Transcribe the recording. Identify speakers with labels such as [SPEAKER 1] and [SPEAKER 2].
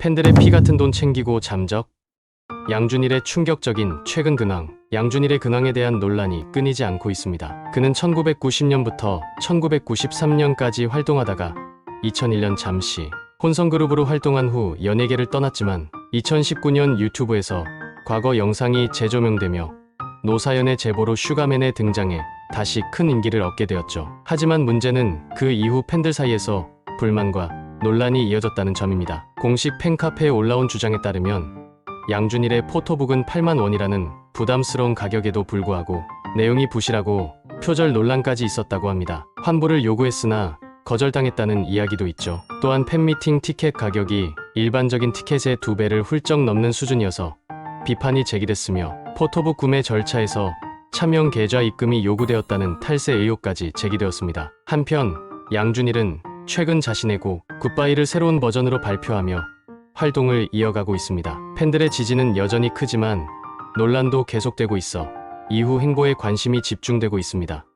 [SPEAKER 1] 팬들의 피 같은 돈 챙기고 잠적. 양준일의 충격적인 최근 근황. 양준일의 근황에 대한 논란이 끊이지 않고 있습니다. 그는 1990년부터 1993년까지 활동하다가 2001년 잠시 혼성그룹으로 활동한 후 연예계를 떠났지만 2019년 유튜브에서 과거 영상이 재조명되며 노사연의 제보로 슈가맨에 등장해 다시 큰 인기를 얻게 되었죠. 하지만 문제는 그 이후 팬들 사이에서 불만과 논란이 이어졌다는 점입니다. 공식 팬카페에 올라온 주장에 따르면 양준일의 포토북은 8만 원이라는 부담스러운 가격에도 불구하고 내용이 부실하고 표절 논란까지 있었다고 합니다. 환불을 요구했으나 거절당했다는 이야기도 있죠. 또한 팬미팅 티켓 가격이 일반적인 티켓의 두 배를 훌쩍 넘는 수준이어서 비판이 제기됐으며 포토북 구매 절차에서 차명 계좌 입금이 요구되었다는 탈세 의혹까지 제기되었습니다. 한편 양준일은 최근 자신의 곡 굿바이를 새로운 버전으로 발표하며 활동을 이어가고 있습니다. 팬들의 지지는 여전히 크지만 논란도 계속되고 있어 이후 행보에 관심이 집중되고 있습니다.